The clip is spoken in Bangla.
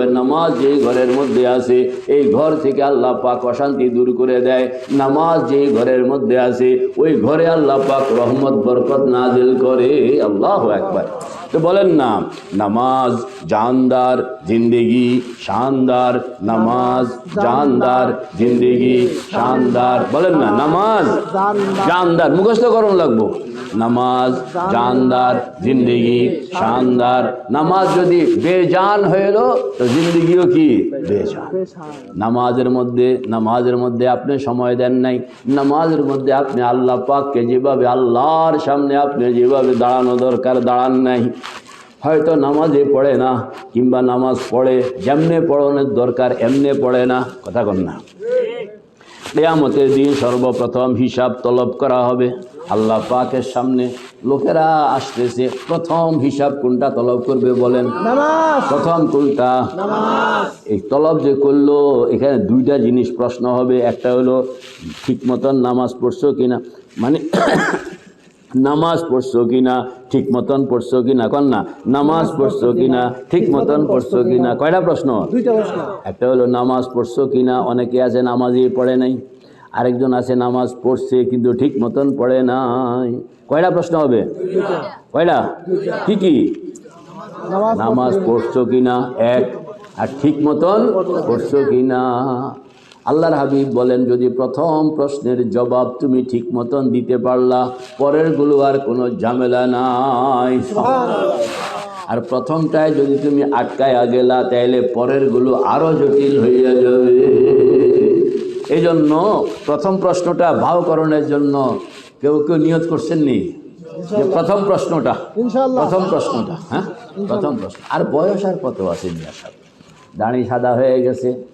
কয় নামাজ যেই ঘরের মধ্যে আছে এই ঘর থেকে আল্লাহ পাক অশান্তি দূর করে দেয়। নামাজ যেই ঘরের মধ্যে আছে ওই ঘরে আল্লাহ পাক রহমত বরকত নাজিল করে। আল্লাহ একবার তো বলেন না নামাজ জানদার জিন্দেগি শানদার নামাজ জানদার জিন্দেগি শানদার। বলেন না নামাজ জানদার। মুখস্থ করণ লাগবো। নামাজ, জানদার, জিন্দেগি, শানদার। নামাজ যদি বেজান হয়ে এলো তো জিন্দিগিও কি? বেজান। নামাজের মধ্যে নামাজের মধ্যে আপনি সময় দেন নাই। নামাজের মধ্যে আপনি আল্লাহ পাককে যেভাবে আল্লাহর সামনে আপনি যেভাবে দাঁড়ানো দরকার, দাঁড়ান নাই। হয়তো নামাজে পড়ে না, কিংবা নামাজ পড়ে, যেমনে পড়ানোর দরকার, এমনে পড়ে না। কথা কন না। কেয়ামতের দিন সর্বপ্রথম হিসাব তলব করা হবে। আল্লাহ পাকের সামনে লোকেরা আসতেছে প্রথম হিসাব কোনটা তলব করবে বলেন। প্রথম কোনটা? এই তলব যে করল এখানে দুইটা জিনিস প্রশ্ন হবে। একটা হলো ঠিক মতন নামাজ পড়ছো কিনা? মানে নামাজ পড়ছো কিনা? ঠিক মতন পড়ছো কিনা? কন না? নামাজ পড়ছো কিনা? ঠিক মতন পড়ছো কিনা? কয়টা প্রশ্ন। একটা হলো নামাজ পড়ছো কিনা? অনেকে আছে নামাজই পড়ে নাই। আরেকজন আছে, নামাজ পড়ছে, কিন্তু ঠিক মতন পড়ে নাই। কয়টা প্রশ্ন হবে? কয়টা? কি কি? নামাজ পড়ছো কিনা? এক। আর ঠিক মতন পড়ছো কিনা? আল্লাহর হাবিব বলেন, যদি প্রথম প্রশ্নের জবাব তুমি ঠিক মতন দিতে পারলা, পরেরগুলো আর কোনো ঝামেলা নাই। আর প্রথমটায় যদি তুমি আটকায় গেলা, তাইলে পরেরগুলো আরও জটিল হইয়া যাবে। এই জন্য প্রথম প্রশ্নটা ভাবকরণের জন্য কেউ কেউ নিয়ত করছেননি? যে প্রথম প্রশ্নটা। প্রথম প্রশ্নটা হ্যাঁ? প্রথম প্রশ্ন। আর বয়স আর কত আছে নিয়ে দাড়ি সাদা হয়ে গেছে।